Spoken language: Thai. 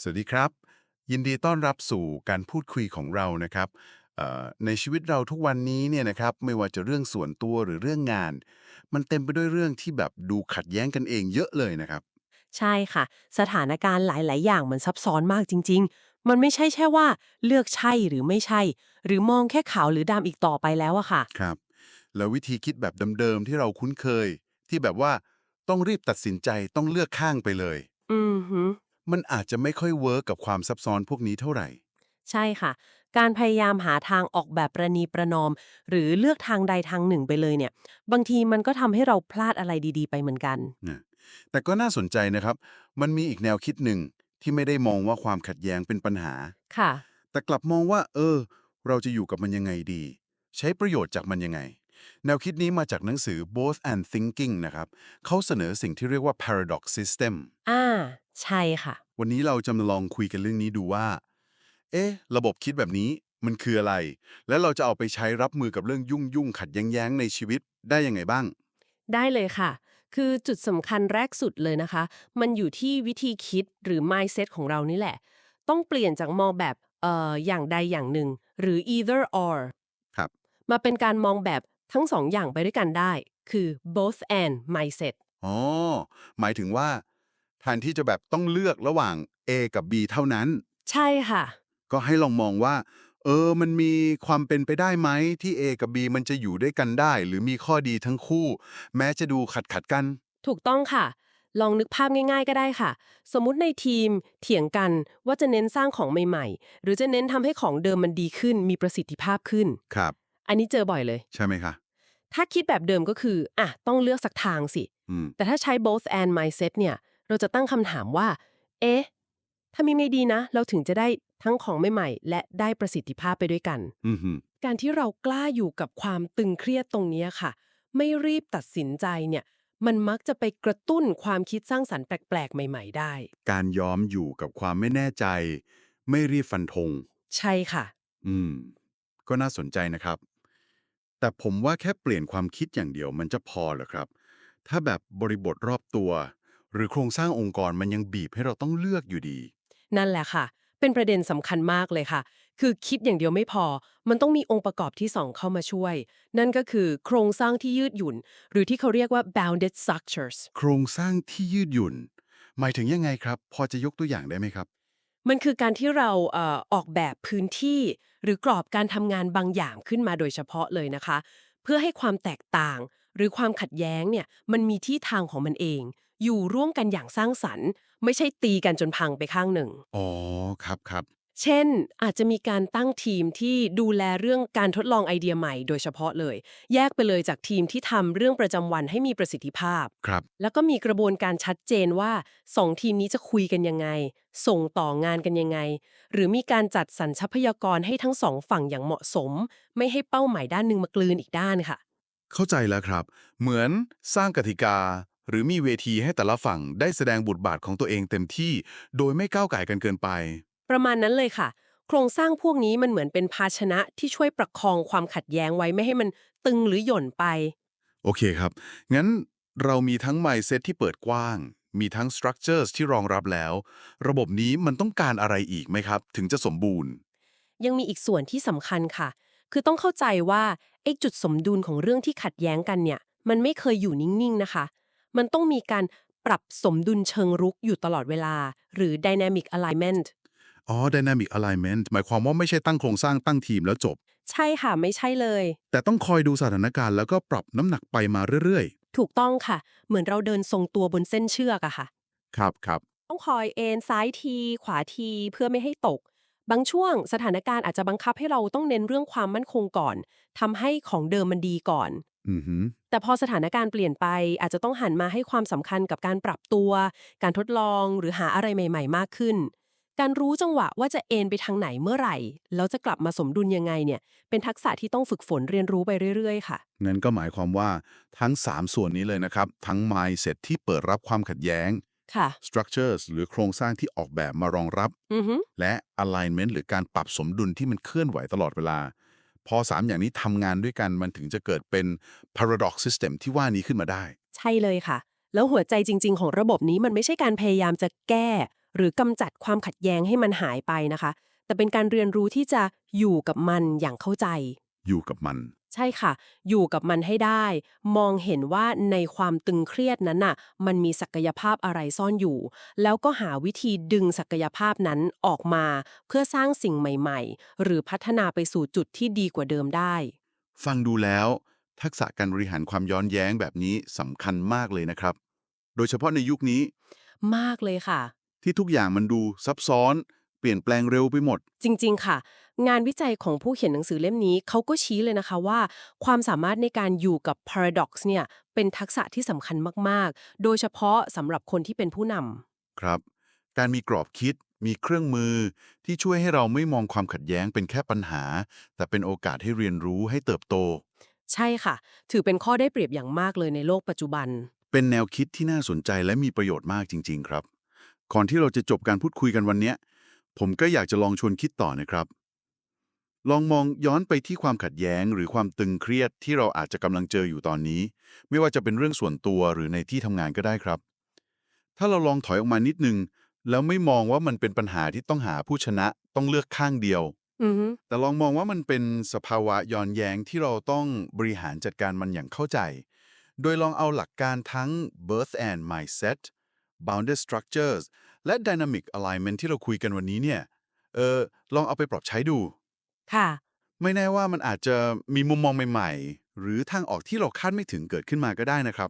สวัสดีครับ ยินดีต้อนรับสู่การพูดคุยของเรานะครับเอ่อในชีวิตเราทุกวันนี้เนี่ยนะครับไม่ว่าจะเรื่องส่วนตัวหรือเรื่องงาน มันเต็มไปด้วยเรื่องที่แบบดูขัดแย้งกันเองเยอะเลยนะครับ ใช่ค่ะ สถานการณ์หลาย ๆ อย่างมันซับซ้อนมากจริง ๆ มันไม่ใช่แค่ว่าเลือกใช่หรือไม่ใช่ หรือมองแค่ขาวหรือดำอีกต่อไปแล้วอะค่ะครับ แล้ววิธีคิดแบบเดิม ๆ ที่เราคุ้นเคย ที่แบบว่าต้องรีบตัดสินใจต้องเลือกข้างไปเลย อือหือ มันอาจจะไม่ค่อยเวิร์กกับความซับซ้อนพวกนี้เท่าไหร่ ใช่ค่ะ การพยายามหาทางออกแบบประนีประนอม หรือเลือกทางใดทางหนึ่งไปเลยเนี่ย บางทีมันก็ทำให้เราพลาดอะไรดีๆ ไปเหมือนกันนะแต่ก็น่าสนใจนะครับ มันมีอีกแนวคิดหนึ่งที่ไม่ได้มองว่าความขัดแย้งเป็นปัญหา ค่ะ แต่กลับมองว่า เออ เราจะอยู่กับมันยังไงดี ใช้ประโยชน์จากมันยังไง แนวคิดนี้มาจากหนังสือ Both and Thinking นะครับเขาเสนอสิ่งที่เรียกว่า paradox system อ่า ใช่ค่ะ วันนี้เราจะมาลองคุยกันเรื่องนี้ดูว่า เอ๊ะ ระบบคิดแบบนี้มันคืออะไร และเราจะเอาไปใช้รับมือกับเรื่องยุ่งยุ่งๆขัดแย้งๆในชีวิตได้ยังไงบ้าง ได้เลยค่ะ คือจุดสำคัญแรกสุดเลยนะคะ มันอยู่ที่วิธีคิดหรือ mindset ของเรานี่แหละ ต้องเปลี่ยนจากมองแบบเอ่ออย่างใดอย่างหนึ่ง หรือ either or ครับ มาเป็นการมองแบบ ทั้งสองอย่างไปด้วยกันได้ คือ both and mindset อ๋อ หมายถึงว่าแทนที่จะแบบต้องเลือกระหว่าง A กับ B เท่านั้น ใช่ค่ะ ก็ให้ลองมองว่า เออ มันมีความเป็นไปได้ไหมที่ A กับ B มันจะอยู่ด้วยกันได้ หรือมีข้อดีทั้งคู่ แม้จะดูขัดขัดๆกัน ถูกต้องค่ะ ลองนึกภาพง่าย ๆ ก็ได้ค่ะ สมมุติในทีมเถียงกันว่าจะเน้นสร้างของใหม่ ๆ หรือจะเน้นทำให้ของเดิมมันดีขึ้น มีประสิทธิภาพขึ้น ครับ อันนี้เจอบ่อยเลย ใช่ไหมคะ ถ้าคิดแบบเดิมก็คืออะต้องเลือกสักทางสิ อืม แต่ถ้าใช้ both and mindset เนี่ย เราจะตั้งคำถามว่า เอ๊ะถ้ามีไม่ดีนะ เราถึงจะได้ทั้งของใหม่ๆ และได้ประสิทธิภาพไปด้วยกัน อืมฮึการที่เรากล้าอยู่กับความตึงเครียดตรงเนี้ยค่ะ ไม่รีบตัดสินใจเนี่ย มันมักจะไปกระตุ้นความคิดสร้างสรรค์แปลกๆ ใหม่ ๆ ได้ การยอมอยู่กับความไม่แน่ใจ ไม่รีบฟันธง ใช่ค่ะ อืม ก็น่าสนใจนะครับ แต่ผมว่าแค่เปลี่ยนความคิดอย่างเดียวมันจะพอเหรอครับ ถ้าแบบบริบทรอบตัว หรือโครงสร้างองค์กรมันยังบีบให้เราต้องเลือกอยู่ดี นั่นแหละค่ะ เป็นประเด็นสำคัญมากเลยค่ะ คือคิดอย่างเดียวไม่พอ มันต้องมีองค์ประกอบที่สองเข้ามาช่วย นั่นก็คือโครงสร้างที่ยืดหยุ่น หรือที่เขาเรียกว่า bounded structures โครงสร้างที่ยืดหยุ่น หมายถึงยังไงครับ พอจะยกตัวอย่างได้ไหมครับ มันคือการที่เราเอ่อออกแบบพื้นที่หรือกรอบการทำงานบางอย่างขึ้นมาโดยเฉพาะเลยนะคะ เพื่อให้ความแตกต่าง หรือความขัดแย้งเนี่ยมันมีที่ทางของมันเอง อยู่ร่วมกันอย่างสร้างสรรค์ ไม่ใช่ตีกันจนพังไปข้างหนึ่ง อ๋อ ครับครับ เช่น อาจจะมีการตั้งทีมที่ดูแลเรื่องการทดลองไอเดียใหม่โดยเฉพาะเลย แยกไปเลยจากทีมที่ทำเรื่องประจำวันให้มีประสิทธิภาพ ครับ แล้วก็มีกระบวนการชัดเจนว่าสองทีมนี้จะคุยกันยังไง ส่งต่องานกันยังไง หรือมีการจัดสรรทรัพยากรให้ทั้งสองฝั่งอย่างเหมาะสม ไม่ให้เป้าหมายด้านหนึ่งมากลืนอีกด้านค่ะ เข้าใจแล้วครับ เหมือนสร้างกติกา หรือมีเวทีให้แต่ละฝั่งได้แสดงบทบาทของตัวเองเต็มที่ โดยไม่ก้าวไก่ายกันเกินไป ประมาณนั้นเลยค่ะ โครงสร้างพวกนี้มันเหมือนเป็นภาชนะที่ช่วยประคองความขัดแย้งไว้ไม่ให้มันตึงหรือหย่อนไป โอเคครับ งั้นเรามีทั้ง mindset ที่เปิดกว้าง มีทั้ง structures ที่รองรับแล้ว ระบบนี้มันต้องการอะไรอีกไหมครับ ถึงจะสมบูรณ์ ยังมีอีกส่วนที่สำคัญค่ะ คือต้องเข้าใจว่าไอ้จุดสมดุลของเรื่องที่ขัดแย้งกันเนี่ย มันไม่เคยอยู่นิ่งๆนะคะ มันต้องมีการปรับสมดุลเชิงรุกอยู่ตลอดเวลา หรือ dynamic alignment อ๋อ dynamic alignment หมายความว่าไม่ใช่ตั้งโครงสร้างตั้งทีมแล้วจบ ใช่ค่ะไม่ใช่เลย แต่ต้องคอยดูสถานการณ์แล้วก็ปรับน้ำหนักไปมาเรื่อยถูกต้องค่ะ เหมือนเราเดินทรงตัวบนเส้นเชือกอะค่ะ ๆ ครับครับต้องคอยเอนซ้ายที ขวาทีเพื่อไม่ให้ตก บางช่วงสถานการณ์อาจจะบังคับให้เราต้องเน้นเรื่องความมั่นคงก่อนทำให้ของเดิมมันดีก่อน อือหือ แต่พอสถานการณ์เปลี่ยนไปอาจจะต้องหันมาให้ความสำคัญกับการปรับตัว การทดลองหรือหาอะไรใหม่ ๆ มากขึ้น การรู้จังหวะว่าจะเอนไปทางไหนเมื่อไหร่ แล้วจะกลับมาสมดุลยังไงเนี่ย เป็นทักษะที่ต้องฝึกฝนเรียนรู้ไปเรื่อย ๆ ค่ะ งั้นก็หมายความว่าทั้ง 3 ส่วนนี้เลยนะครับ ทั้ง mindset ที่เปิดรับความขัดแย้ง ค่ะ structures หรือโครงสร้างที่ออกแบบมารองรับ อือฮึและ alignment หรือการปรับสมดุลที่มันเคลื่อนไหวตลอดเวลา พอ 3 อย่างนี้ทำงานด้วยกันมันถึงจะเกิดเป็น paradox system ที่ว่านี้ขึ้นมาได้ ใช่เลยค่ะ แล้วหัวใจจริง ๆ ของระบบนี้มันไม่ใช่การพยายามจะแก้ หรือกำจัดความขัดแย้งให้มันหายไปนะคะ แต่เป็นการเรียนรู้ที่จะอยู่กับมันอย่างเข้าใจ อยู่กับมัน ใช่ค่ะ อยู่กับมันให้ได้ มองเห็นว่าในความตึงเครียดนั้นน่ะ มันมีศักยภาพอะไรซ่อนอยู่ แล้วก็หาวิธีดึงศักยภาพนั้นออกมา เพื่อสร้างสิ่งใหม่ๆ หรือพัฒนาไปสู่จุดที่ดีกว่าเดิมได้ ฟังดูแล้ว ทักษะการบริหารความย้อนแย้งแบบนี้สำคัญมากเลยนะครับ โดยเฉพาะในยุคนี้ มากเลยค่ะ ที่ทุกอย่างมันดูซับซ้อน เปลี่ยนแปลงเร็วไปหมด จริง ๆ ค่ะ งานวิจัยของผู้เขียนหนังสือเล่มนี้เขาก็ชี้เลยนะคะว่า ความสามารถในการอยู่กับ paradox เนี่ยเป็นทักษะที่สำคัญมาก ๆ โดยเฉพาะสำหรับคนที่เป็นผู้นำครับ การมีกรอบคิด มีเครื่องมือ ที่ช่วยให้เราไม่มองความขัดแย้งเป็นแค่ปัญหา แต่เป็นโอกาสให้เรียนรู้ให้เติบโต ใช่ค่ะ ถือเป็นข้อได้เปรียบอย่างมากเลยในโลกปัจจุบัน เป็นแนวคิดที่น่าสนใจและมีประโยชน์มากจริง ๆ ครับ ก่อนที่เราจะจบการพูดคุยกันวันเนี้ยผมก็อยากจะลองชวนคิดต่อนะครับ ลองมองย้อนไปที่ความขัดแย้งหรือความตึงเครียดที่เราอาจจะกำลังเจออยู่ตอนนี้ ไม่ว่าจะเป็นเรื่องส่วนตัวหรือในที่ทำงานก็ได้ครับ ถ้าเราลองถอยออกมานิดนึง แล้วไม่มองว่ามันเป็นปัญหาที่ต้องหาผู้ชนะต้องเลือกข้างเดียวอือฮึแต่ลองมองว่ามันเป็นสภาวะย้อนแย้งที่เราต้องบริหารจัดการมันอย่างเข้าใจ โดยลองเอาหลักการทั้ง birth and mindset bounded structures และ dynamic alignment ที่เราคุยกันวันนี้เนี่ยเออลองเอาไปปรับใช้ดู ค่ะ ไม่แน่ว่ามันอาจจะมีมุมมองใหม่ ๆ หรือทางออกที่เราคาดไม่ถึงเกิดขึ้นมาก็ได้นะครับ